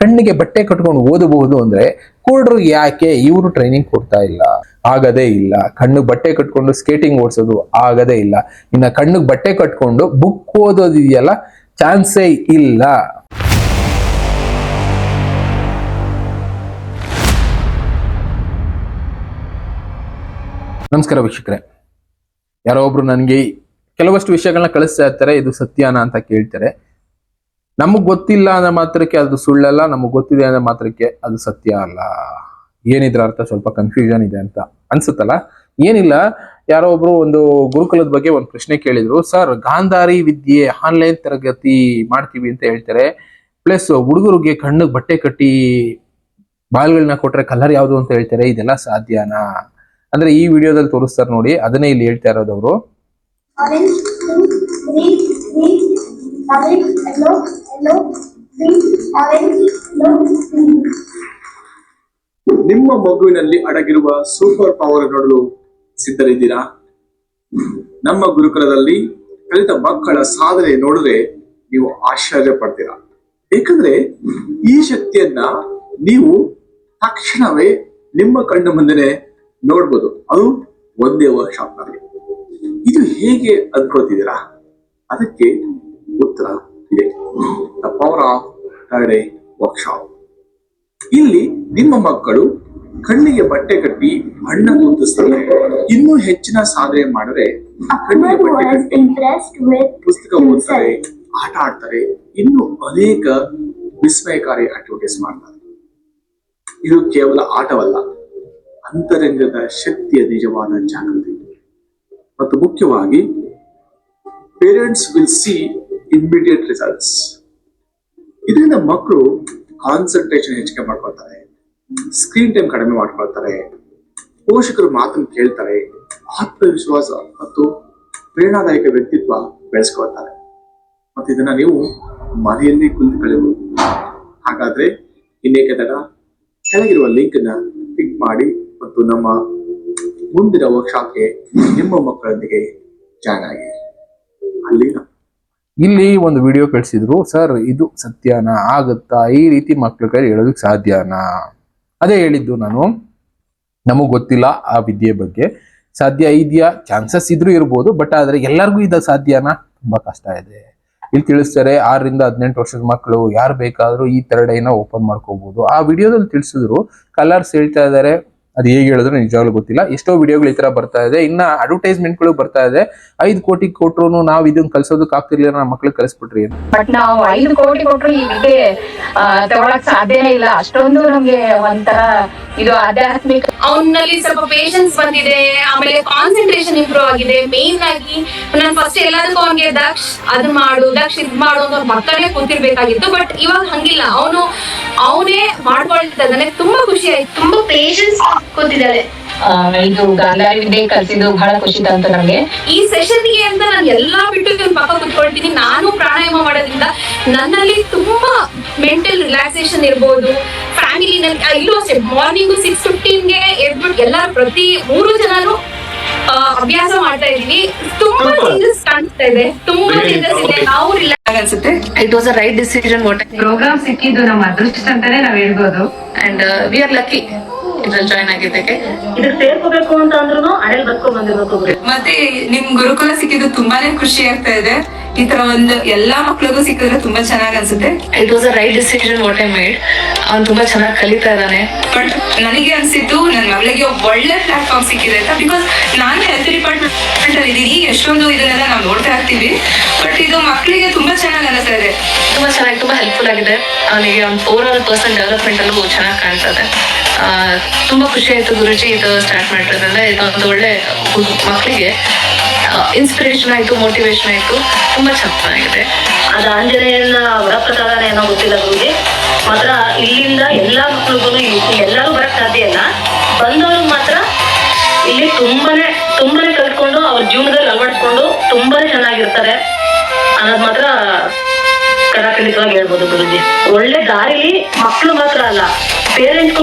ಕಣ್ಣಿಗೆ ಬಟ್ಟೆ ಕಟ್ಕೊಂಡು ಓದಬಹುದು ಅಂದ್ರೆ ಕೂಡ್ರು ಯಾಕೆ ಇವರು ಟ್ರೈನಿಂಗ್ ಕೊಡ್ತಾ ಇಲ್ಲ? ಆಗದೇ ಇಲ್ಲ. ಕಣ್ಣು ಬಟ್ಟೆ ಕಟ್ಕೊಂಡು ಸ್ಕೇಟಿಂಗ್ ಓಡಿಸೋದು ಆಗದೇ ಇಲ್ಲ. ಇನ್ನ ಕಣ್ಣಿಗೆ ಬಟ್ಟೆ ಕಟ್ಕೊಂಡು ಬುಕ್ ಓದೋದಿದೆಯಲ್ಲ, ಚಾನ್ಸೇ ಇಲ್ಲ. ನಮಸ್ಕಾರ ವೀಕ್ಷಕರೇ. ಯಾರೋ ಒಬ್ರು ನನಗೆ ಕೆಲವಷ್ಟು ವಿಷಯಗಳನ್ನ ಕಳಿಸ್ತಾ ಇರ್ತಾರೆ, ಇದು ಸತ್ಯಾನ ಅಂತ ಕೇಳ್ತಾರೆ. ನಮಗ್ ಗೊತ್ತಿಲ್ಲ ಅನ್ನೋ ಮಾತ್ರಕ್ಕೆ ಅದು ಸುಳ್ಳಲ್ಲ, ನಮಗ್ ಗೊತ್ತಿದೆ ಅನ್ನೋ ಮಾತ್ರಕ್ಕೆ ಅದು ಸತ್ಯ ಅಲ್ಲ. ಏನಿದ್ರ ಅರ್ಥ? ಸ್ವಲ್ಪ ಕನ್ಫ್ಯೂಷನ್ ಇದೆ ಅಂತ ಅನ್ಸುತ್ತಲ್ಲ? ಏನಿಲ್ಲ, ಯಾರೋ ಒಬ್ರು ಒಂದು ಗುರುಕುಲದ ಬಗ್ಗೆ ಒಂದು ಪ್ರಶ್ನೆ ಕೇಳಿದ್ರು, ಸರ್, ಗಾಂಧಾರಿ ವಿದ್ಯೆ ಆನ್ಲೈನ್ ತರಗತಿ ಮಾಡ್ತೀವಿ ಅಂತ ಹೇಳ್ತಾರೆ. ಪ್ಲಸ್ ಹುಡುಗರಿಗೆ ಕಣ್ಣಿಗೆ ಬಟ್ಟೆ ಕಟ್ಟಿ ಬಾಲ್ಗಳನ್ನ ಕೊಟ್ರೆ ಕಲರ್ ಯಾವುದು ಅಂತ ಹೇಳ್ತಾರೆ, ಇದೆಲ್ಲ ಸಾಧ್ಯನಾ? ಅಂದ್ರೆ ಈ ವಿಡಿಯೋದಲ್ಲಿ ತೋರಿಸ್ತಾರೆ ನೋಡಿ, ಅದನ್ನೇ ಇಲ್ಲಿ ಹೇಳ್ತಾ ಇರೋದು ಅವರು. Orange, yellow, yellow, green, orange, yellow, green. ನಿಮ್ಮ ಮಗುವಿನಲ್ಲಿ ಅಡಗಿರುವ ಸೂಪರ್ ಪವರ್ ನೋಡಲು ಸಿದ್ಧರಿದ್ದೀರಾ? ನಮ್ಮ ಗುರುಕುಲದಲ್ಲಿ ಕಲಿತ ಮಕ್ಕಳ ಸಾಧನೆ ನೋಡಿದ್ರೆ ನೀವು ಆಶ್ಚರ್ಯ ಪಡ್ತೀರಾ. ಏಕೆಂದ್ರೆ ಈ ಶಕ್ತಿಯನ್ನ ನೀವು ತಕ್ಷಣವೇ ನಿಮ್ಮ ಕಣ್ಣು ಮುಂದೆನೆ ನೋಡ್ಬೋದು. ಅದು ಒಂದೇ ನಲ್ಲಿ. ಇದು ಹೇಗೆ ಅಂದ್ಕೊಳ್ತಿದ್ದೀರಾ ಅದಕ್ಕೆ ಉತ್ತರ ಇದೆ. The power of third workshop ಇಲ್ಲಿ ನಿಮ್ಮ ಮಕ್ಕಳು ಕಣ್ಣಿಗೆ ಬಟ್ಟೆ ಕಟ್ಟಿ ಬಣ್ಣ ಗುರುತಿಸ್ತಾರೆ ಇನ್ನೂ ಹೆಚ್ಚಿನ ಸಾಧನೆ ಮಾಡಿದ್ರೆ ಕಣ್ಣಿಗೆ ಬಟ್ಟೆ ಕಟ್ಟಿ ಪುಸ್ತಕ ಓದ್ತಾರೆ ಆಟ ಆಡ್ತಾರೆ ಇನ್ನು ಅನೇಕ ವಿಸ್ಮಯಕಾರಿ ಆಕ್ಟಿವಿಟೀಸ್ ಮಾಡ್ತಾರೆ. ಇದು ಕೇವಲ ಆಟವಲ್ಲ ಅಂತರಂಗದ ಶಕ್ತಿಯ ನಿಜವಾದ ಜಾಗೃತಿ. ಮತ್ತು ಮುಖ್ಯವಾಗಿ parents will see immediate results ಇದರಿಂದ ಮಕ್ಕಳು ಕಾನ್ಸಂಟ್ರೇಷನ್ ಹೆಚ್ಚಿಗೆ ಮಾಡ್ಕೊಳ್ತಾರೆ. ಸ್ಕ್ರೀನ್ ಟೈಮ್ ಕಡಿಮೆ ಮಾಡ್ಕೊಳ್ತಾರೆ. ಪೋಷಕರು ಮಾತನ್ನು ಕೇಳ್ತಾರೆ. ಆತ್ಮವಿಶ್ವಾಸ ಮತ್ತು ಪ್ರೇರಣಾದಾಯಕ ವ್ಯಕ್ತಿತ್ವ ಬೆಳೆಸ್ಕೊಳ್ತಾರೆ. ಮತ್ತು ಇದನ್ನ ನೀವು ಮನೆಯಲ್ಲಿ ಕುಳಿತುಕೊಳ್ಳಬಹುದು. ಹಾಗಾದ್ರೆ ಇನ್ನೇಕೆ ತಡ ಕೆಳಗಿರುವ ಲಿಂಕ್ನ ಕ್ಲಿಕ್ ಮಾಡಿ ಮತ್ತು ನಮ್ಮ ಮುಂದಿನ ವರ್ಕ್ಶಾಪ್ಗೆ ನಿಮ್ಮ ಮಕ್ಕಳೊಂದಿಗೆ ಜಾಯ್ನ್ ಆಗಿ. ಅಲ್ಲಿ ಇಲ್ಲಿ ಒಂದು ವಿಡಿಯೋ ಕಳಿಸಿದ್ರು, ಸರ್, ಇದು ಸತ್ಯನಾ? ಆಗುತ್ತಾ? ಈ ರೀತಿ ಮಕ್ಳ ಕೈ ಹೇಳೋದಕ್ಕೆ ಸಾಧ್ಯನಾ? ಅದೇ ಹೇಳಿದ್ದು ನಾನು. ನಮಗೆ ಗೊತ್ತಿಲ್ಲ ಆ ವಿದ್ಯೆ ಬಗ್ಗೆ. ಸಾಧ್ಯ ಇದೆಯಾ? ಚಾನ್ಸಸ್ ಇದ್ರೂ ಇರ್ಬೋದು ಬಟ್ ಆದ್ರೆ ಎಲ್ಲರಿಗೂ ಇದು ಸಾಧ್ಯನಾ? ತುಂಬಾ ಕಷ್ಟ ಇದೆ. ಇಲ್ಲಿ ತಿಳಿಸ್ತಾರೆ, ಆರರಿಂದ ಹದಿನೆಂಟು ವರ್ಷದ ಮಕ್ಕಳು, ಯಾರು ಬೇಕಾದರೂ ಈ ಥರ್ಡ್ ಡೈನ ಓಪನ್ ಮಾಡ್ಕೋಬಹುದು ಆ ವಿಡಿಯೋದಲ್ಲಿ ತಿಳಿಸಿದ್ರು ಕಲರ್ಸ್ ಹೇಳ್ತಾ ಇದ್ದಾರೆ ಅದು ಹೇಗೆ ಹೇಳಿದ್ರು ನಿಜವಾಗ್ಲೂ ಗೊತ್ತಿಲ್ಲ. ಎಷ್ಟೋ ವಿಡಿಯೋಗಳು ಈ ತರ ಬರ್ತಾ ಇದೆ. ಇನ್ನ ಅಡ್ವರ್ಟೈಸ್ಮೆಂಟ್ಗಳು ಬರ್ತಾ ಇದೆ. ಐದು ಕೋಟಿ ಕೊಟ್ರು ನಾವು ಇದನ್ನ ಕಲ್ಸೋದಕ್ಕೆ ಆಗ್ತಿರ್ಲಿಲ್ಲ ನಮ್ಮ ಮಕ್ಳಿಗೆ ಕಲಿಸ್ಬಿಟ್ರಿ ಬಟ್ ನಾವು ಐದು ಕೋಟಿ ಕೊಟ್ರು ಈ ವಿದ್ಯೆ ಆ, ತಗೊಳಕ್ ಸಾಧ್ಯನೇ ಇಲ್ಲ. ಅಷ್ಟೊಂದು ನಮ್ಗೆ ಒಂಥರ ಇದು ಆಧ್ಯಾತ್ಮಿಕ ಅವನಲ್ಲಿ ಸ್ವಲ್ಪ ಪೇಶನ್ಸ್ ಬಂದಿದೆ. ಆಮೇಲೆ ಕಾನ್ಸಂಟ್ರೇಷನ್ ಇಂಪ್ರೂವ್ ಆಗಿದೆ. ಮೇನ್ ಆಗಿ ನಾನು ಫಸ್ಟ್ ಎಲ್ಲದಕ್ಕೂ ಅವನಿಗೆ ದಕ್ಷ ಅದ್ ಮಾಡು ದಕ್ಷ ಇದ್ ಮಾಡು ಅಂತ ಮಕ್ಕಳೇ ಕೂತಿರ್ಬೇಕಾಗಿತ್ತು. ಬಟ್ ಇವಾಗ ಹಂಗಿಲ್ಲ. ಅವನು ಅವನೇ ಮಾಡ್ಕೊಳ್ತಾ ನನಗೆ ತುಂಬಾ ಖುಷಿ ಆಯ್ತು. ತುಂಬಾ ಪೇಶನ್ಸ್ ಕೂತಿದ್ದಾಳೆ. ಇದು ಗಾಂಧಾರಿ ವಿದ್ಯೆ ಕಲಿಸಿದ್ದು ಬಹಳ ಖುಷಿ ಅಂತ ನಮ್ಗೆ. ಈ ಸೆಷನ್ಗೆ ಅಂತ ನಾನು ಎಲ್ಲಾ ಬಿಟ್ಟು ನಿಮ್ ಪಕ್ಕ ಕುತ್ಕೊಳ್ತೀನಿ. ನಾನು ಪ್ರಾಣಾಯಾಮ ಮಾಡೋದ್ರಿಂದ ನನ್ನಲ್ಲಿ ತುಂಬಾ ಮೆಂಟಲ್ ರಿಲ್ಯಾಕ್ಸೇಷನ್ ಇರ್ಬೋದು. ಫ್ಯಾಮಿಲಿನಲ್ಲಿ ಇಲ್ಲೂ ಅಷ್ಟೇ ಮಾರ್ನಿಂಗ್ ಸಿಕ್ಸ್ ಫಿಫ್ಟೀನ್ಗೆ ಎದ್ಬಿಟ್ಟು ಎಲ್ಲರೂ ಪ್ರತಿ ಮೂರು ಜನರು ಅಭ್ಯಾಸ ಮಾಡ್ತಾ ಇದೀವಿ ತುಂಬಾ ಚೇಂಜಸ್ ಕಾಣಿಸ್ತಾ ಇದೆ. ತುಂಬಾ ಚೇಂಜಸ್ ಇದೆ. ನಾವು ರಿಲ್ಯಾಕ್ಸ್ ಅನ್ಸುತ್ತೆ. It was a right decision what program ಸಿಕ್ಕಿದ್ದು ನಮ್ಮ ಅದೃಷ್ಟ ಅಂತಾನೆ ನಾವ್ ಹೇಳ್ಬೋದು. ಅಂಡ್ ವಿ ಆರ್ ಲಕ್ಕಿ ಇದ್ರಲ್ಲಿ ಜಾಯ್ನ್ ಆಗಿದ್ದಕ್ಕೆ? ಇದಕ್ಕೆ ಸೇರ್ಕೋಬೇಕು ಅಂತ ಅಂದ್ರೂ ಅಡಲ್ ಬಂದಿರ್ಬೇಕು ಗುರು ಮತ್ತೆ ನಿಮ್ ಗುರುಕುಲ ಸಿಕ್ಕಿದ್ದು ತುಂಬಾನೇ ಖುಷಿ ಆಗ್ತಾ ಇದೆ. ಈ ತರ ಒಂದು ಎಲ್ಲಾ ಮಕ್ಳಿಗೂ ಸಿಕ್ಕಿದ್ರೆ ತುಂಬಾ ಚೆನ್ನಾಗ್ ಅನ್ಸುತ್ತೆ. It was a right decision what I made ಅವ್ನು ತುಂಬಾ ಚೆನ್ನಾಗಿ ಕಲಿತಾ ಇದ್ದಾನೆ. ಬಟ್ ನನಗೆ ಅನ್ಸಿದ್ದು ನನ್ನ ಮಗಳಿಗೆ ಒಳ್ಳೆ ಪ್ಲಾಟ್ಫಾರ್ಮ್ ಸಿಕ್ಕಿದೆ ಅಂತ ಬಿಕಾಸ್ ನಾನು ಹೆಲ್ತ್ ಡಿಪಾರ್ಟ್ಮೆಂಟ್ ಅಲ್ಲಿ ಇದ್ದೀನಿ ಎಷ್ಟೊಂದು ಇದನ್ನೆಲ್ಲ ನಾವು ನೋಡ್ತಾ ಇರ್ತೀವಿ. ಬಟ್ ಇದು ಮಕ್ಕಳಿಗೆ ತುಂಬಾ ಚೆನ್ನಾಗಿ ಅನಿಸ್ತಾ ಇದೆ. ತುಂಬಾ ಚೆನ್ನಾಗಿ ತುಂಬಾ ಹೆಲ್ಪ್ಫುಲ್ ಆಗಿದೆ. ಅವನಿಗೆ ಅವ್ನ ಓವರ್ ಆಲ್ ಪರ್ಸನ್ ಡೆವಲಪ್ಮೆಂಟ್ ಅಲ್ಲೂ ಚೆನ್ನಾಗಿ ಕಾಣ್ತದೆ ಆ, ತುಂಬಾ ಖುಷಿ ಆಯ್ತು ಗುರುಜಿ, ಇದು ಸ್ಟಾರ್ಟ್ ಮಾಡಿರೋದ್ರಿಂದ. ಇದೊಂದು ಒಳ್ಳೆ ಮಕ್ಕಳಿಗೆ ಇನ್ಸ್ಪಿರೇಷನ್ ಆಯ್ತು ಮೋಟಿವೇಶನ್ ಆಯ್ತು. ತುಂಬಾ ಚೆನ್ನಾಗಿದೆ. ಅದ ಆಂಜನೇಯನ ವರಪ್ರಸಾದನ ಏನೋ ಗೊತ್ತಿಲ್ಲ ಗುರುಜಿ. ಮಾತ್ರ ಇಲ್ಲಿಂದ ಎಲ್ಲಾ ಮಕ್ಳಿಗೂ ಎಲ್ಲರೂ ಬರಕ್ ಸಾಧ್ಯ ಇಲ್ಲ. ಬಂದವರು ಮಾತ್ರ ಇಲ್ಲಿ ತುಂಬಾನೇ ತುಂಬಾನೇ ಕಲ್ತ್ಕೊಂಡು ಅವ್ರ ಜೀವನದಲ್ಲಿ ಅಳವಡಿಸ್ಕೊಂಡು ತುಂಬಾನೇ ಚೆನ್ನಾಗಿರ್ತಾರೆ ಅನ್ನೋದ್ ಮಾತ್ರ ಕಡಾಖಂಡಿತವಾಗಿ ಹೇಳ್ಬೋದು ಗುರುಜಿ. ಒಳ್ಳೆ ದಾರಿಲಿ ಮಕ್ಕಳು ಮಾತ್ರ ಅಲ್ಲ ಪೇರೆಂಟ್ಸ್ಗೂ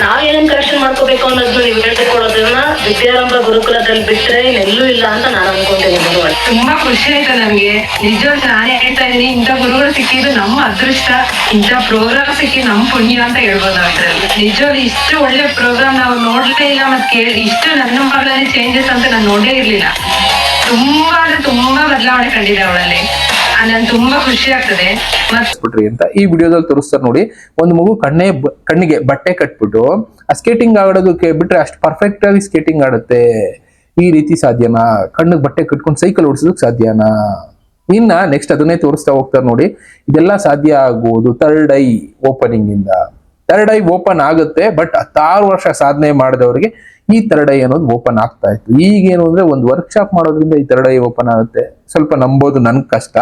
ನೀವು ಏನೇನ್ ಕರೆಕ್ಷನ್ ಮಾಡ್ಕೋಬೇಕು ಅನ್ನೋದನ್ನ ನೀವು ಹೇಳ್ಕೊಡೋದನ್ನ ವಿದ್ಯಾರಂಭ ಗುರುಕುಲದಲ್ಲಿ ಬಿಟ್ಟರೆ ಇನ್ನೆಲ್ಲೂ ಇಲ್ಲ ಅಂತ ನಾನು ಅನ್ಕೊಂತೀನಿ ಗುರುಗಳು. ತುಂಬಾ ಖುಷಿ ಆಯ್ತು ನಮ್ಗೆ. ನಿಜವಾಗ್ಲೂ ನಾನೇ ಹೇಳ್ತಾ ಇದೀನಿ ಇಂಥ ಗುರುಗಳು ಸಿಕ್ಕಿದ್ದು ನಮ್ಮ ಅದೃಷ್ಟ, ಇಂಥ ಪ್ರೋಗ್ರಾಮ್ ಸಿಕ್ಕಿ ನಮ್ಮ ಪುಣ್ಯ ಅಂತ ಹೇಳ್ಬೋದು ಅದ್ರಲ್ಲಿ. ನಿಜವಾಗ್ಲೂ ಇಷ್ಟು ಒಳ್ಳೆ ಪ್ರೋಗ್ರಾಮ್ ನಾವು ನೋಡ್ಲೇ ಇಲ್ಲ ಮತ್ತೆ ಕೇಳಿ, ಇಷ್ಟು ನನ್ನ ಮಗಳಲ್ಲಿ ಚೇಂಜಸ್ ಅಂತ ನಾನು ನೋಡೇ ಇರ್ಲಿಲ್ಲ. ತುಂಬಾ ಅಂದ್ರೆ ತುಂಬಾ ಬದಲಾವಣೆ ಕಂಡಿದೆ ಅವಳಲ್ಲಿ. ನನ್ ತುಂಬಾ ಖುಷಿ ಅಂತ ಈ ವಿಡಿಯೋದಲ್ಲಿ ತೋರಿಸ್ತಾರೆ ನೋಡಿ. ಒಂದು ಮಗು ಕಣ್ಣೆ ಕಣ್ಣಿಗೆ ಬಟ್ಟೆ ಕಟ್ಬಿಟ್ಟು, ಆ ಸ್ಕೇಟಿಂಗ್ ಆಡೋದಕ್ಕೆ ಬಿಟ್ರೆ ಅಷ್ಟು ಪರ್ಫೆಕ್ಟ್ ಆಗಿ ಸ್ಕೇಟಿಂಗ್ ಆಡುತ್ತೆ. ಈ ರೀತಿ ಸಾಧ್ಯನಾ? ಕಣ್ಣಿಗೆ ಬಟ್ಟೆ ಕಟ್ಕೊಂಡು ಸೈಕಲ್ ಓಡಿಸೋದಕ್ಕೆ ಸಾಧ್ಯನಾ? ಇನ್ನ ನೆಕ್ಸ್ಟ್ ಅದನ್ನೇ ತೋರಿಸ್ತಾ ಹೋಗ್ತಾರೆ ನೋಡಿ. ಇದೆಲ್ಲ ಸಾಧ್ಯ ಆಗುವುದು ಥರ್ಡ್ ಐ ಓಪನಿಂಗ್ ಇಂದ. ಥರ್ಡ್ ಐ ಓಪನ್ ಆಗುತ್ತೆ ಬಟ್ ಹತ್ತಾರು ವರ್ಷ ಸಾಧನೆ ಮಾಡಿದವರಿಗೆ ಈ ಥರ್ಡ್ ಐ ಅನ್ನೋದು ಓಪನ್ ಆಗ್ತಾ ಇತ್ತು. ಈಗೇನು ಅಂದ್ರೆ, ಒಂದು ವರ್ಕ್ಶಾಪ್ ಮಾಡೋದ್ರಿಂದ ಈ ಥರ್ಡ್ ಐ ಓಪನ್ ಆಗುತ್ತೆ. ಸ್ವಲ್ಪ ನಂಬೋದು ನನ್ಗೆ ಕಷ್ಟ.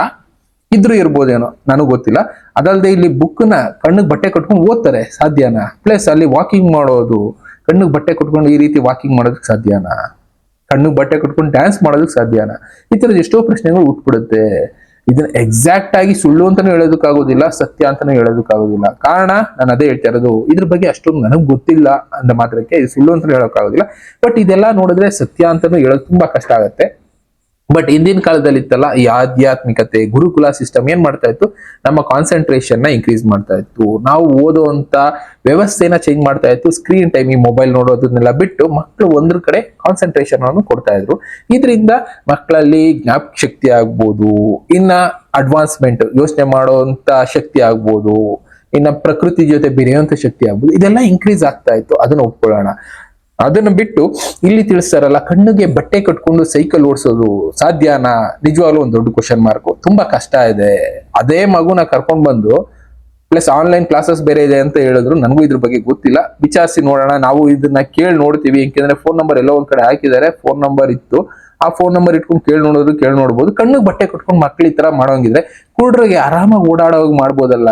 ಇದ್ರೂ ಇರ್ಬೋದೇನೋ, ನನಗೆ ಗೊತ್ತಿಲ್ಲ. ಅದಲ್ಲದೆ ಇಲ್ಲಿ ಬುಕ್ನ ಕಣ್ಣಿಗೆ ಬಟ್ಟೆ ಕಟ್ಕೊಂಡು ಓದ್ತಾರೆ, ಸಾಧ್ಯನಾ? ಪ್ಲಸ್ ಅಲ್ಲಿ ವಾಕಿಂಗ್ ಮಾಡೋದು, ಕಣ್ಣಿಗೆ ಬಟ್ಟೆ ಕಟ್ಕೊಂಡು ಈ ರೀತಿ ವಾಕಿಂಗ್ ಮಾಡೋದಕ್ಕೆ ಸಾಧ್ಯನಾ? ಕಣ್ಣಿಗೆ ಬಟ್ಟೆ ಕಟ್ಕೊಂಡು ಡ್ಯಾನ್ಸ್ ಮಾಡೋದಕ್ಕೆ ಸಾಧ್ಯನಾ? ಈ ಥರದ ಎಷ್ಟೋ ಪ್ರಶ್ನೆಗಳು ಉಟ್ಬಿಡುತ್ತೆ. ಇದನ್ನ ಎಕ್ಸಾಕ್ಟ್ ಆಗಿ ಸುಳ್ಳು ಅಂತಾನೂ ಹೇಳೋದಕ್ಕಾಗೋದಿಲ್ಲ, ಸತ್ಯ ಅಂತಾನೂ ಹೇಳೋದಕ್ಕಾಗೋದಿಲ್ಲ. ಕಾರಣ ನಾನು ಅದೇ ಹೇಳ್ತಾ ಇರೋದು, ಇದ್ರ ಬಗ್ಗೆ ಅಷ್ಟೊಂದು ನನಗೆ ಗೊತ್ತಿಲ್ಲ ಅಂದ ಮಾತ್ರಕ್ಕೆ ಇದು ಸುಳ್ಳು ಅಂತಲೂ ಹೇಳೋಕ್ಕಾಗೋದಿಲ್ಲ. ಬಟ್ ಇದೆಲ್ಲ ನೋಡಿದ್ರೆ ಸತ್ಯ ಅಂತಾನೂ ಹೇಳೋದು ತುಂಬಾ ಕಷ್ಟ ಆಗುತ್ತೆ. ಬಟ್ ಹಿಂದಿನ ಕಾಲದಲ್ಲಿ ಇತ್ತಲ್ಲ ಈ ಆಧ್ಯಾತ್ಮಿಕತೆ, ಗುರುಕುಲ ಸಿಸ್ಟಮ್ ಏನ್ ಮಾಡ್ತಾ ಇತ್ತು? ನಮ್ಮ ಕಾನ್ಸಂಟ್ರೇಷನ್ನ ಇನ್ಕ್ರೀಸ್ ಮಾಡ್ತಾ ಇತ್ತು. ನಾವು ಓದುವಂತ ವ್ಯವಸ್ಥೆನ ಚೇಂಜ್ ಮಾಡ್ತಾ ಇತ್ತು. ಸ್ಕ್ರೀನ್ ಟೈಮ್ ಈ ಮೊಬೈಲ್ ನೋಡೋದನ್ನೆಲ್ಲ ಬಿಟ್ಟು ಮಕ್ಕಳು ಒಂದ್ರ ಕಡೆ ಕಾನ್ಸಂಟ್ರೇಷನ್ ಅನ್ನು ಕೊಡ್ತಾ ಇದ್ರು. ಇದರಿಂದ ಮಕ್ಕಳಲ್ಲಿ ಜ್ಞಾಪಕ ಶಕ್ತಿ ಆಗ್ಬೋದು. ಇನ್ನ ಅಡ್ವಾನ್ಸ್ಮೆಂಟ್ ಯೋಚನೆ ಮಾಡುವಂತ ಶಕ್ತಿ ಆಗ್ಬೋದು. ಇನ್ನ ಪ್ರಕೃತಿ ಜೊತೆ ಬೆರೆಯುವಂತ ಶಕ್ತಿ ಆಗ್ಬೋದು. ಇದೆಲ್ಲ ಇನ್ಕ್ರೀಸ್ ಆಗ್ತಾ ಇತ್ತು. ಅದನ್ನ ಒಪ್ಕೊಳ್ಳೋಣ. ಅದನ್ನ ಬಿಟ್ಟು ಇಲ್ಲಿ ತಿಳಿಸ್ತಾರಲ್ಲ, ಕಣ್ಣಿಗೆ ಬಟ್ಟೆ ಕಟ್ಕೊಂಡು ಸೈಕಲ್ ಓಡಿಸೋದು ಸಾಧ್ಯನಾ? ನಿಜವಾಗ್ಲೂ ಒಂದು ದೊಡ್ಡ ಕ್ವಶನ್ ಮಾರ್ಕು ತುಂಬಾ ಕಷ್ಟ ಇದೆ. ಅದೇ ಮಗುನ ಕರ್ಕೊಂಡ್ ಬಂದು ಪ್ಲಸ್ ಆನ್ಲೈನ್ ಕ್ಲಾಸಸ್ ಬೇರೆ ಇದೆ ಅಂತ ಹೇಳಿದ್ರು, ನನಗೂ ಇದ್ರ ಬಗ್ಗೆ ಗೊತ್ತಿಲ್ಲ. ವಿಚಾರಿಸಿ ನೋಡೋಣ. ನಾವು ಇದನ್ನ ಕೇಳಿ ನೋಡ್ತೀವಿ. ಯಾಕೆಂದ್ರೆ ಫೋನ್ ನಂಬರ್ ಎಲ್ಲೋ ಒಂದ್ ಕಡೆ ಹಾಕಿದ್ದಾರೆ. ಫೋನ್ ನಂಬರ್ ಇತ್ತು. ಆ ಫೋನ್ ನಂಬರ್ ಇಟ್ಕೊಂಡು ಕೇಳಿ ನೋಡೋದು ಕೇಳಿ ನೋಡ್ಬೋದು. ಕಣ್ಣಿಗೆ ಬಟ್ಟೆ ಕಟ್ಕೊಂಡು ಮಕ್ಳು ಈ ತರ ಮಾಡೋಂಗಿದ್ರೆ ಕುಡ್ರಿಗೆ ಆರಾಮಾಗಿ ಹಾಗೆ ಮಾಡ್ಬೋದಲ್ಲ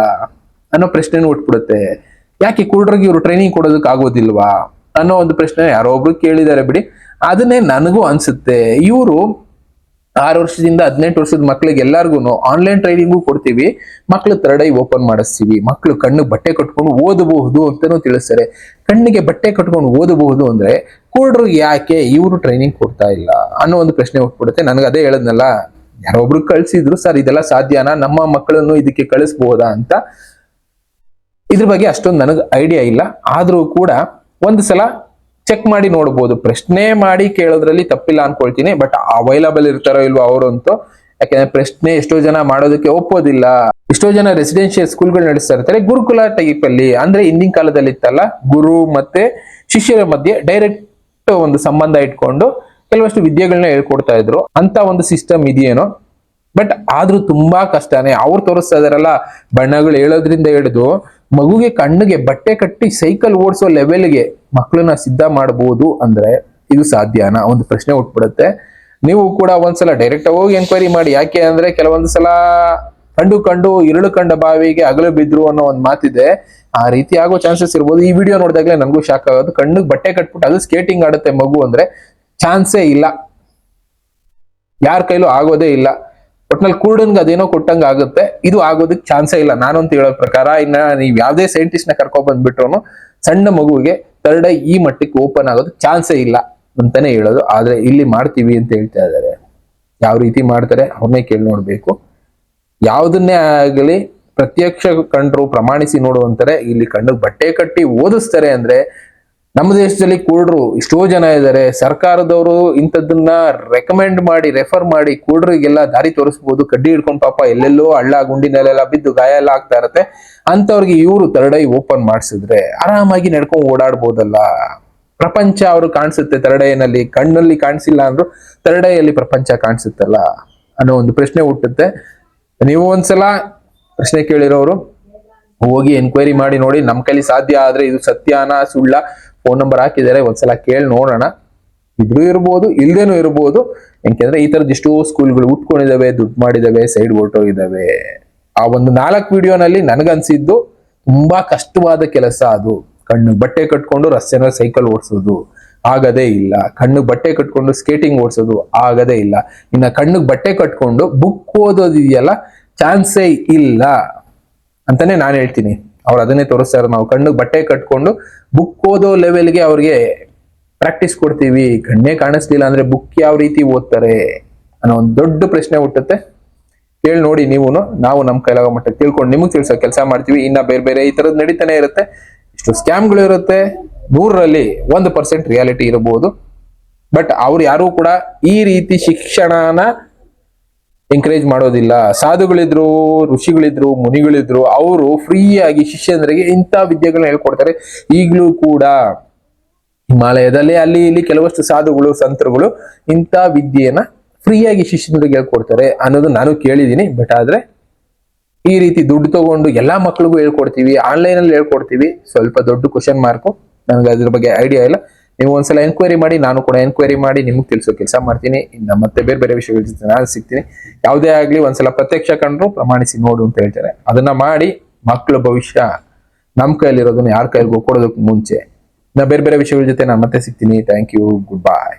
ಅನ್ನೋ ಪ್ರಶ್ನೆನೂ ಹುಟ್ಬಿಡುತ್ತೆ ಯಾಕೆ ಕುಡ್ರಿಗೆ ಇವರು ಟ್ರೈನಿಂಗ್ ಕೊಡೋದಕ್ಕೆ ಆಗೋದಿಲ್ವಾ ಅನ್ನೋ ಒಂದು ಪ್ರಶ್ನೆ ಯಾರೋ ಒಬ್ರು ಕೇಳಿದ್ದಾರೆ ಬಿಡಿ. ಅದನ್ನೇ ನನಗೂ ಅನ್ಸುತ್ತೆ. ಇವರು ಆರು ವರ್ಷದಿಂದ ಹದಿನೆಂಟು ವರ್ಷದ ಮಕ್ಳಿಗೆ ಎಲ್ಲಾರ್ಗು ಆನ್ಲೈನ್ ಟ್ರೈನಿಂಗು ಕೊಡ್ತೀವಿ. ಮಕ್ಳು ಥರ್ಡ್ ಐ ಓಪನ್ ಮಾಡಿಸ್ತೀವಿ. ಮಕ್ಳು ಕಣ್ಣು ಬಟ್ಟೆ ಕಟ್ಕೊಂಡು ಓದಬಹುದು ಅಂತಾನೂ ತಿಳಿಸ್ತಾರೆ. ಕಣ್ಣಿಗೆ ಬಟ್ಟೆ ಕಟ್ಕೊಂಡು ಓದಬಹುದು ಅಂದ್ರೆ ಕೂಡ್ರು ಯಾಕೆ ಇವರು ಟ್ರೈನಿಂಗ್ ಕೊಡ್ತಾ ಇಲ್ಲ ಅನ್ನೋ ಒಂದು ಪ್ರಶ್ನೆ ಹುಟ್ಬಿಡುತ್ತೆ. ನನಗೆ ಅದೇ ಹೇಳದ್ನಲ್ಲ ಯಾರೊಬ್ರು ಕಳ್ಸಿದ್ರು, ಸರ್, ಇದೆಲ್ಲ ಸಾಧ್ಯನಾ? ನಮ್ಮ ಮಕ್ಕಳನ್ನು ಇದಕ್ಕೆ ಕಳಿಸ್ಬಹುದಾ ಅಂತ. ಇದ್ರ ಬಗ್ಗೆ ಅಷ್ಟೊಂದು ನನಗೆ ಐಡಿಯಾ ಇಲ್ಲ. ಆದರೂ ಕೂಡ ಒಂದು ಸಲ ಚೆಕ್ ಮಾಡಿ ನೋಡ್ಬೋದು. ಪ್ರಶ್ನೆ ಮಾಡಿ ಕೇಳೋದ್ರಲ್ಲಿ ತಪ್ಪಿಲ್ಲ ಅನ್ಕೊಳ್ತೀನಿ ಬಟ್ ಅವೈಲಬಲ್ ಇರ್ತಾರೋ ಇಲ್ವೋ ಅವರಂತೂ ಯಾಕೆಂದ್ರೆ ಪ್ರಶ್ನೆ ಎಷ್ಟೋ ಜನ ಮಾಡೋದಕ್ಕೆ ಒಪ್ಪೋದಿಲ್ಲ. ಎಷ್ಟೋ ಜನ ರೆಸಿಡೆನ್ಶಿಯಲ್ ಸ್ಕೂಲ್ಗಳು ನಡೆಸ್ತಾ ಇರ್ತಾರೆ, ಗುರುಕುಲ ಟೈಪ್ ಅಲ್ಲಿ. ಅಂದ್ರೆ ಹಿಂದಿನ ಕಾಲದಲ್ಲಿ ಇತ್ತಲ್ಲ ಗುರು ಮತ್ತೆ ಶಿಷ್ಯರ ಮಧ್ಯೆ ಡೈರೆಕ್ಟ್ ಒಂದು ಸಂಬಂಧ ಇಟ್ಕೊಂಡು ಕೆಲವಷ್ಟು ವಿದ್ಯೆಗಳನ್ನ ಹೇಳ್ಕೊಡ್ತಾ ಇದ್ರು. ಅಂತ ಒಂದು ಸಿಸ್ಟಮ್ ಇದೆಯೇನೋ ಬಟ್ ಆದ್ರೂ ತುಂಬಾ ಕಷ್ಟನೇ. ಅವ್ರು ತೋರಿಸ್ತಾ ಇದಾರಲ್ಲ, ಬಣ್ಣಗಳು ಹೇಳೋದ್ರಿಂದ ಹಿಡಿದು ಮಗುಗೆ ಕಣ್ಣಿಗೆ ಬಟ್ಟೆ ಕಟ್ಟಿ ಸೈಕಲ್ ಓಡಿಸೋ ಲೆವೆಲ್ಗೆ ಮಕ್ಕಳನ್ನ ಸಿದ್ಧ ಮಾಡಬಹುದು ಅಂದ್ರೆ ಇದು ಸಾಧ್ಯನಾ? ಒಂದು ಪ್ರಶ್ನೆ ಹುಟ್ಬಿಡುತ್ತೆ. ನೀವು ಕೂಡ ಒಂದ್ಸಲ ಡೈರೆಕ್ಟ್ ಹೋಗಿ ಎನ್ಕ್ವೈರಿ ಮಾಡಿ. ಯಾಕೆ ಅಂದ್ರೆ ಕೆಲವೊಂದು ಸಲ ಕಂಡು ಕಂಡು, ಇರುಳು ಕಂಡ ಬಾವಿಗೆ ಅಗಲು ಬಿದ್ರು ಅನ್ನೋ ಒಂದು ಮಾತಿದೆ. ಆ ರೀತಿ ಆಗೋ ಚಾನ್ಸಸ್ ಇರ್ಬೋದು. ಈ ವಿಡಿಯೋ ನೋಡಿದಾಗಲೇ ನನಗೂ ಶಾಕ್ ಆಗೋದು. ಕಣ್ಣಿಗೆ ಬಟ್ಟೆ ಕಟ್ಬಿಟ್ಟು ಅದು ಸ್ಕೇಟಿಂಗ್ ಆಡುತ್ತೆ ಮಗು ಅಂದ್ರೆ ಚಾನ್ಸೇ ಇಲ್ಲ. ಯಾರ ಕೈಲೂ ಆಗೋದೇ ಇಲ್ಲ. ಒಟ್ನಲ್ಲಿ ಕುರುಡನ್ಗೆ ಅದೇನೋ ಕೊಟ್ಟಂಗ ಆಗುತ್ತೆ. ಇದು ಆಗೋದಕ್ಕೆ ಚಾನ್ಸೇ ಇಲ್ಲ. ನಾನಂತ ಹೇಳೋ ಪ್ರಕಾರ ಇನ್ನ ನೀವು ಯಾವುದೇ ಸೈಂಟಿಸ್ಟ್ನ ಕರ್ಕೊಂಡ್ ಬಂದ್ಬಿಟ್ರು ಸಣ್ಣ ಮಗುವಿಗೆ ಥರ್ಡ್ ಐ ಈ ಮಟ್ಟಕ್ಕೆ ಓಪನ್ ಆಗೋದಕ್ಕೆ ಚಾನ್ಸೇ ಇಲ್ಲ ಅಂತಾನೆ ಹೇಳೋದು. ಆದ್ರೆ ಇಲ್ಲಿ ಮಾಡ್ತೀವಿ ಅಂತ ಹೇಳ್ತಾ ಇದ್ದಾರೆ. ಯಾವ ರೀತಿ ಮಾಡ್ತಾರೆ ಅವನ್ನೇ ಕೇಳಿ ನೋಡ್ಬೇಕು. ಯಾವುದನ್ನೇ ಆಗಲಿ ಪ್ರತ್ಯಕ್ಷ ಕಂಡ್ರು ಪ್ರಮಾಣಿಸಿ ನೋಡುವಂತಾರೆ ಇಲ್ಲಿ ಕಣ್ಣು ಬಟ್ಟೆ ಕಟ್ಟಿ ಓದಿಸ್ತಾರೆ ಅಂದ್ರೆ ನಮ್ಮ ದೇಶದಲ್ಲಿ ಕೂಡ್ರು ಎಷ್ಟೋ ಜನ ಇದ್ದಾರೆ ಸರ್ಕಾರದವರು ಇಂಥದ್ದನ್ನ ರೆಕಮೆಂಡ್ ಮಾಡಿ ರೆಫರ್ ಮಾಡಿ ಕೂಡ್ರಿಗೆಲ್ಲ ದಾರಿ ತೋರಿಸ್ಬೋದು. ಕಡ್ಡಿ ಹಿಡ್ಕೊಂಡು ಪಾಪ ಎಲ್ಲೆಲ್ಲೋ ಹಳ್ಳ ಗುಂಡಿನಲ್ಲೆಲ್ಲ ಬಿದ್ದು ಗಾಯ ಎಲ್ಲ ಆಗ್ತಾ ಇರತ್ತೆ. ಅಂಥವ್ರಿಗೆ ಇವರು ತರಡೈ ಓಪನ್ ಮಾಡಿಸಿದ್ರೆ ಆರಾಮಾಗಿ ನಡ್ಕೊಂಡು ಓಡಾಡ್ಬೋದಲ್ಲ. ಪ್ರಪಂಚ ಅವರು ಕಾಣಿಸುತ್ತೆ ತರಡೈನಲ್ಲಿ. ಕಣ್ಣಲ್ಲಿ ಕಾಣಿಸಿಲ್ಲ ಅಂದ್ರು ತರಡೈಯಲ್ಲಿ ಪ್ರಪಂಚ ಕಾಣಿಸುತ್ತಲ್ಲ ಅನ್ನೋ ಒಂದು ಪ್ರಶ್ನೆ ಹುಟ್ಟುತ್ತೆ. ನೀವು ಒಂದ್ಸಲ ಪ್ರಶ್ನೆ ಕೇಳಿರೋರು, ಹೋಗಿ ಎನ್ಕ್ವೈರಿ ಮಾಡಿ ನೋಡಿ. ನಮ್ಮ ಕೈಲಿ ಸಾಧ್ಯ ಆದ್ರೆ ಇದು ಸತ್ಯಾನ ಸುಳ್ಳ? ಫೋನ್ ನಂಬರ್ ಹಾಕಿದ್ದಾರೆ, ಒಂದ್ಸಲ ಕೇಳಿ ನೋಡೋಣ. ಇದ್ರೂ ಇರ್ಬೋದು, ಇಲ್ದೇನೂ ಇರ್ಬೋದು. ಯಾಕೆಂದ್ರೆ ಈ ತರದ್ ಎಷ್ಟೋ ಸ್ಕೂಲ್ಗಳು ಉಟ್ಕೊಂಡಿದ್ದಾವೆ ದುಡ್ಡು ಮಾಡಿದಾವೆ, ಸೈಡ್ ಹೊರಟೋಗಿದಾವೆ ಆ ಒಂದು ನಾಲ್ಕು ವಿಡಿಯೋನಲ್ಲಿ ನನಗನ್ಸಿದ್ದು, ತುಂಬಾ ಕಷ್ಟವಾದ ಕೆಲಸ ಅದು. ಕಣ್ಣು ಬಟ್ಟೆ ಕಟ್ಕೊಂಡು ರಸ್ತೆನ ಸೈಕಲ್ ಓಡಿಸೋದು ಆಗದೇ ಇಲ್ಲ. ಕಣ್ಣು ಬಟ್ಟೆ ಕಟ್ಕೊಂಡು ಸ್ಕೇಟಿಂಗ್ ಓಡಿಸೋದು ಆಗದೇ ಇಲ್ಲ. ಇನ್ನ ಕಣ್ಣಿಗೆ ಬಟ್ಟೆ ಕಟ್ಕೊಂಡು ಬುಕ್ ಓದೋದಿದೆಯಲ್ಲ, ಚಾನ್ಸೇ ಇಲ್ಲ. ಅಂತಾನೆ ನಾನು ಹೇಳ್ತೀನಿ. ಅವ್ರು ಅದನ್ನೇ ತೋರಿಸ್ತಾರೆ ನಾವು ಕಣ್ಣು ಬಟ್ಟೆ ಕಟ್ಕೊಂಡು ಬುಕ್ ಓದೋ ಲೆವೆಲ್ಗೆ ಅವ್ರಿಗೆ ಪ್ರಾಕ್ಟೀಸ್ ಕೊಡ್ತೀವಿ. ಕಣ್ಣೇ ಕಾಣಿಸ್ಲಿಲ್ಲ ಅಂದ್ರೆ ಬುಕ್ ಯಾವ ರೀತಿ ಓದ್ತಾರೆ ಅನ್ನೋ ಒಂದು ದೊಡ್ಡ ಪ್ರಶ್ನೆ ಹುಟ್ಟುತ್ತೆ. ಕೇಳಿ ನೋಡಿ ನೀವು ನಾವು ನಮ್ಮ ಕೈಲಾಗೋ ಮಟ್ಟ ತಿಳ್ಕೊಂಡು ನಿಮಗೆ ತಿಳ್ಸೋ ಕೆಲಸ ಮಾಡ್ತೀವಿ. ಇನ್ನ ಬೇರೆ ಬೇರೆ ಈ ತರದ್ ನಡೀತಾನೆ ಇರುತ್ತೆ. ಇಷ್ಟು ಸ್ಕ್ಯಾಮ್ಗಳು ಇರುತ್ತೆ. ನೂರರಲ್ಲಿ ಒಂದು ಪರ್ಸೆಂಟ್ ರಿಯಾಲಿಟಿ ಇರಬಹುದು. ಬಟ್ ಅವ್ರು ಯಾರು ಕೂಡ ಈ ರೀತಿ ಶಿಕ್ಷಣನ ಎಂಕರೇಜ್ ಮಾಡೋದಿಲ್ಲ. ಸಾಧುಗಳಿದ್ರು, ಋಷಿಗಳಿದ್ರು, ಮುನಿಗಳಿದ್ರು, ಅವರು ಫ್ರೀಯಾಗಿ ಶಿಷ್ಯಂದ್ರಿಗೆ ಇಂಥ ವಿದ್ಯೆಗಳನ್ನ ಹೇಳ್ಕೊಡ್ತಾರೆ. ಈಗಲೂ ಕೂಡ ಹಿಮಾಲಯದಲ್ಲಿ, ಅಲ್ಲಿ ಇಲ್ಲಿ ಕೆಲವಷ್ಟು ಸಾಧುಗಳು, ಸಂತರುಗಳು ಇಂಥ ವಿದ್ಯೆಯನ್ನ ಫ್ರೀಯಾಗಿ ಶಿಷ್ಯಂದ್ರಿಗೆ ಹೇಳ್ಕೊಡ್ತಾರೆ ಅನ್ನೋದು ನಾನು ಕೇಳಿದ್ದೀನಿ. ಬಟ್ ಆದ್ರೆ ಈ ರೀತಿ ದುಡ್ಡು ತಗೊಂಡು ಎಲ್ಲಾ ಮಕ್ಳಿಗೂ ಹೇಳ್ಕೊಡ್ತೀವಿ ಆನ್ಲೈನ್ ಅಲ್ಲಿ ಹೇಳ್ಕೊಡ್ತೀವಿ. ಸ್ವಲ್ಪ ದೊಡ್ಡ ಕ್ವಶನ್ ಮಾರ್ಕು ನನಗೆ ಅದ್ರ ಬಗ್ಗೆ ಐಡಿಯಾ ಇಲ್ಲ. ನೀವು ಒಂದ್ಸಲ ಎನ್ಕ್ವೈರಿ ಮಾಡಿ, ನಾನು ಕೂಡ ಎನ್ಕ್ವೈರಿ ಮಾಡಿ, ನಿಮ್ಗೆ ತಿಳಿಸೋ ಕೆಲಸ ಮಾಡ್ತೀನಿ. ಇನ್ನ ಮತ್ತೆ ಬೇರೆ ಬೇರೆ ವಿಷಯಗಳ ಜೊತೆ ನಾನು ಸಿಗ್ತೀನಿ. ಯಾವುದೇ ಆಗ್ಲಿ ಒಂದ್ಸಲ ಪ್ರತ್ಯಕ್ಷ ಕಂಡ್ರು ಪ್ರಮಾಣಿಸಿ ನೋಡು ಅಂತ ಹೇಳ್ತಾರೆ. ಅದನ್ನ ಮಾಡಿ ಮಕ್ಕಳ ಭವಿಷ್ಯ ನಮ್ಮ ಕೈಯಲ್ಲಿರೋದನ್ನ ಯಾರ ಕೈಲಿಗೂ ಕೊಡೋದಕ್ಕೆ ಮುಂಚೆ. ನಾ ಬೇರೆ ಬೇರೆ ವಿಷಯಗಳ ಜೊತೆ ನಾನು ಮತ್ತೆ ಸಿಗ್ತೀನಿ. Thank you good bye